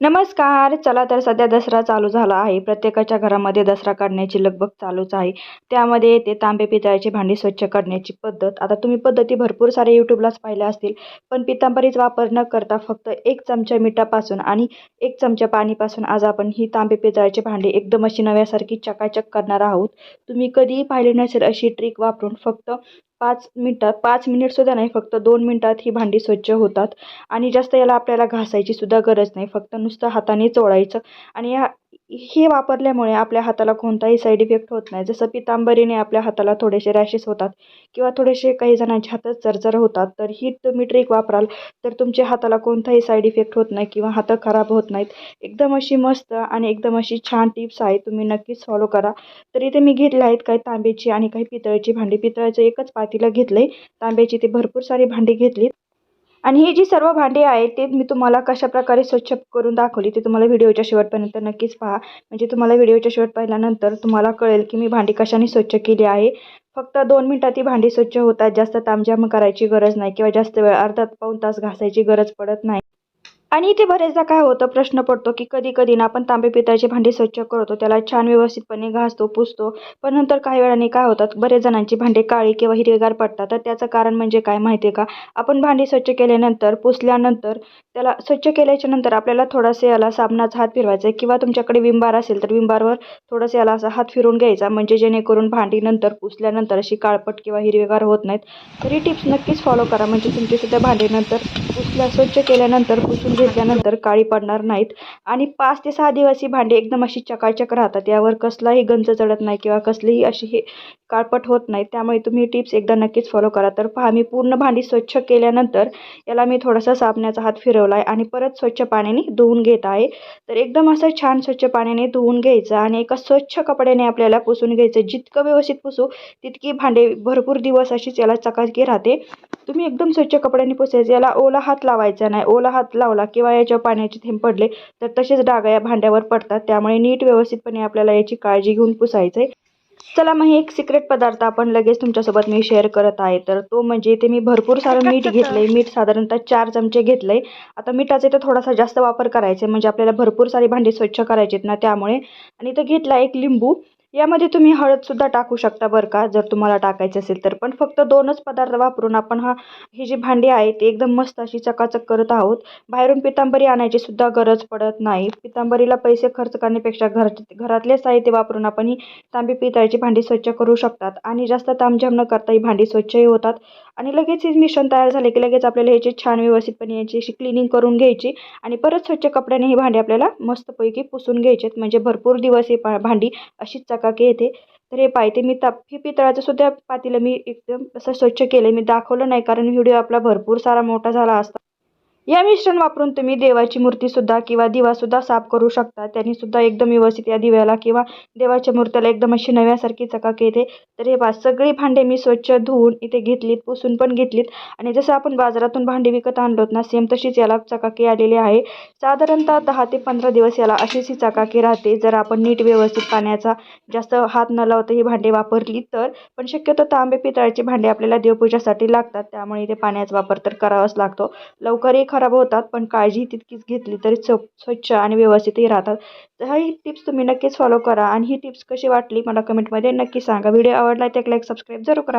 नमस्कार चला तर सध्या दसरा चालू झाला आहे. प्रत्येकाच्या घरामध्ये दसरा काढण्याची लगबग चालूच आहे. त्यामध्ये ते तांबे पितळ्याची भांडी स्वच्छ करण्याची पद्धत. आता तुम्ही पद्धती भरपूर सारे यूट्यूबलाच पाहिल्या असतील. पण पितांबरीच वापर न करता फक्त एक चमचा मिठापासून आणि एक चमचा पाणीपासून आज आपण ही तांबे पितळ्याची भांडी एकदम अशी नव्यासारखी चकाचक करणार आहोत. तुम्ही कधीही पाहिली नसेल अशी ट्रिक वापरून फक्त पाच मिनटात पाच मिनिटसुद्धा नाही फक्त दोन मिनटात ही भांडी स्वच्छ होतात. आणि जास्त याला आपल्याला घासायची सुद्धा गरज नाही फक्त नुसतं हाताने चोळायचं. आणि या हे वापरल्यामुळे आपल्या हाताला कोणताही साईड इफेक्ट होत नाही. जसं पितांबरीने आपल्या हाताला थोडेसे रॅशेस होतात किंवा थोडेसे काही जणांच्या हातात चरचर होतात तर ही तुम्ही ट्रिक वापराल तर तुमच्या हाताला कोणताही साईड इफेक्ट होत नाही किंवा हात खराब होत नाहीत. एकदम अशी मस्त आणि एकदम अशी छान टिप्स आहे. तुम्ही नक्कीच फॉलो करा. तर इथे मी घेतले आहेत काही तांब्याची आणि काही पितळची भांडी. पितळाचं एकच पातीला घेतलं आहे तांब्याची ते भरपूर सारी भांडी घेतली आणि ही जी सर्व भांडी आहेत ते मी तुम्हाला कशाप्रकारे स्वच्छ करून दाखवली ते तुम्हाला व्हिडिओच्या शेवटपर्यंत नक्कीच पहा. म्हणजे तुम्हाला व्हिडिओच्या शेवट पाहिल्यानंतर तुम्हाला कळेल की मी भांडी कशाने स्वच्छ केली आहे. फक्त दोन मिनटात ही भांडी स्वच्छ होतात. जास्त तामझाम करायची गरज नाही किंवा जास्त वेळ अर्धा पाऊण तास घासायची गरज पडत नाही. आणि इथे बरेचदा काय होतं प्रश्न पडतो की कधी कधी ना आपण तांबे पितळाची भांडी स्वच्छ करतो त्याला छान व्यवस्थितपणे घासतो पुसतो. पण नंतर काही वेळाने काय होतात बरेच जणांची भांडे काळी किंवा हिरवेगार पडतात. तर त्याचं कारण म्हणजे काय माहिती आहे का? आपण भांडी स्वच्छ केल्यानंतर पुसल्यानंतर त्याला स्वच्छ केल्याच्यानंतर आपल्याला थोडासा याला साबणाचा हात फिरवायचा आहे किंवा तुमच्याकडे विंबार असेल तर विंबारवर थोडंसं याला असा हात फिरून घ्यायचा म्हणजे जेणेकरून भांडी नंतर पुसल्यानंतर अशी काळपट किंवा हिरवेगार होत नाहीत. तरी टिप्स नक्कीच फॉलो करा म्हणजे तुमचीसुद्धा भांडी नंतर पुसल्या स्वच्छ केल्यानंतर पुसून घेतल्यानंतर काळी पडणार नाहीत. आणि पाच ते सहा दिवस ही भांडी एकदम अशी चकाचक राहतात. यावर कसलाही गंज चढत नाही किंवा कसलीही अशी हे काळपट होत नाही. त्यामुळे तुम्ही टिप्स एकदा नक्कीच फॉलो करा. तर पहा मी पूर्ण भांडी स्वच्छ केल्यानंतर याला मी थोडासा साबणाचा हात फिरवला आहे आणि परत स्वच्छ पाण्याने धुवून घेत आहे. तर एकदम असं छान स्वच्छ पाण्याने धुवून घ्यायचं आणि एका स्वच्छ कपड्याने आपल्याला पुसून घ्यायचं. जितकं व्यवस्थित पुसू तितकी भांडे भरपूर दिवस अशीच याला चकाकी राहते. तुम्ही एकदम स्वच्छ कपड्याने पुसायचं. याला ओला हात लावायचा नाही. ओला हात लावला किंवा याच्यावर पाण्याचे थेंब पडले तर तसेच डाग या भांड्यावर पडतात. त्यामुळे नीट व्यवस्थितपणे आपल्याला याची काळजी घेऊन पुसायचं आहे चला मग एक सिक्रेट पदार्थ आपण लगेच तुमच्यासोबत मी शेअर करत आहे. तर तो म्हणजे ते मी भरपूर सारं मीठ घेतलं आहे मीठ साधारणतः चार चमचे घेतलं आहे आता मिठाचा इथं थोडासा जास्त वापर करायचा आहे. म्हणजे आपल्याला भरपूर सारी भांडी स्वच्छ करायची आहेत ना त्यामुळे. आणि इथं घेतला एक लिंबू. यामध्ये तुम्ही हळदसुद्धा टाकू शकता बरं का जर तुम्हाला टाकायचं असेल तर. पण फक्त दोनच पदार्थ वापरून आपण हा ही जी भांडी आहे ती एकदम मस्त अशी चकाचक करत आहोत. बाहेरून पितांबरी आणायची सुद्धा गरज पडत नाही. पितांबरीला पैसे खर्च करण्यापेक्षा घर घरातले साहित्य वापरून आपण ही तांबी पितळाची भांडी स्वच्छ करू शकतात. आणि जास्त तामझाम न करता ही भांडी स्वच्छही होतात. आणि लगेच हे मिश्रण तयार झाले की लगेच आपल्याला ह्याची छान व्यवस्थितपणे याची अशी क्लिनिंग करून घ्यायची आणि परत स्वच्छ कपड्याने ही भांडी आपल्याला मस्तपैकी पुसून घ्यायची म्हणजे भरपूर दिवस ही पा भांडी अशीच चकाकी येते. तर हे पाहिजे मी ताप हे पितळाचं सुद्धा पातीला मी एकदम असं स्वच्छ केलं मी दाखवलं नाही कारण व्हिडिओ आपला भरपूर सारा मोठा झाला असता. या मिश्रण वापरून तुम्ही देवाची मूर्तीसुद्धा किंवा दिवासुद्धा साफ करू शकता. त्यांनी सुद्धा एकदम व्यवस्थित या दिव्याला किंवा देवाच्या मूर्त्याला एकदम अशी नव्यासारखी चकाकी येते. तर हे पा सगळी भांडे मी स्वच्छ धुवून इथे घेतलीत पुसून पण घेतलीत. आणि जसं आपण बाजारातून भांडी विकत आणलोत ना सेम तशीच याला चकाकी आलेली आहे. साधारणतः दहा ते पंधरा दिवस याला अशीच ही चकाकी राहते. जर आपण नीट व्यवस्थित पाण्याचा जास्त हात न लावता ही भांडे वापरली तर. पण शक्यतो तांबे पितळाची भांडे आपल्याला देवपूजासाठी लागतात. त्यामुळे इथे पाण्याचा वापर तर करावाच लागतो. लवकरही खराब होतात पण काळजी तितकीच घेतली तरी स्व स्वच्छ आणि व्यवस्थितही राहतात. तर ही टिप्स तुम्ही नक्कीच फॉलो करा आणि ही टिप्स कशी वाटली मला कमेंटमध्ये नक्की सांगा. व्हिडिओ आवडला तर एक लाईक सबस्क्राईब जरूर करा.